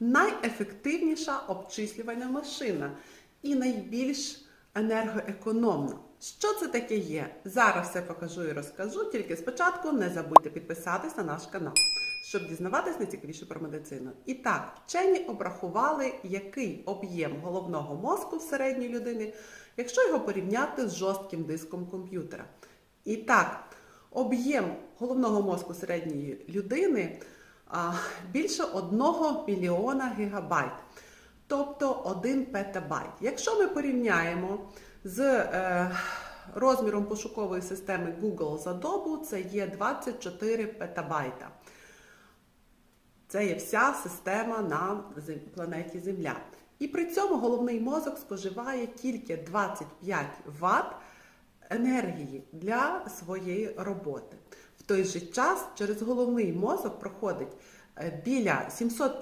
найефективніша обчислювальна машина і найбільш енергоекономна. Що це таке є? Зараз все покажу і розкажу, тільки спочатку не забудьте підписатись на наш канал, щоб дізнаватись найцікавіше про медицину. І так, вчені обрахували, який об'єм головного мозку в середньої людини, якщо його порівняти з жорстким диском комп'ютера. І так, об'єм головного мозку середньої людини більше 1 мільйона гігабайт, тобто 1 петабайт. Якщо ми порівняємо з е, розміром пошукової системи Google за добу, це є 24 петабайта. Це є вся система на планеті Земля. І при цьому головний мозок споживає тільки 25 Вт енергії для своєї роботи. В той же час через головний мозок проходить е, біля 750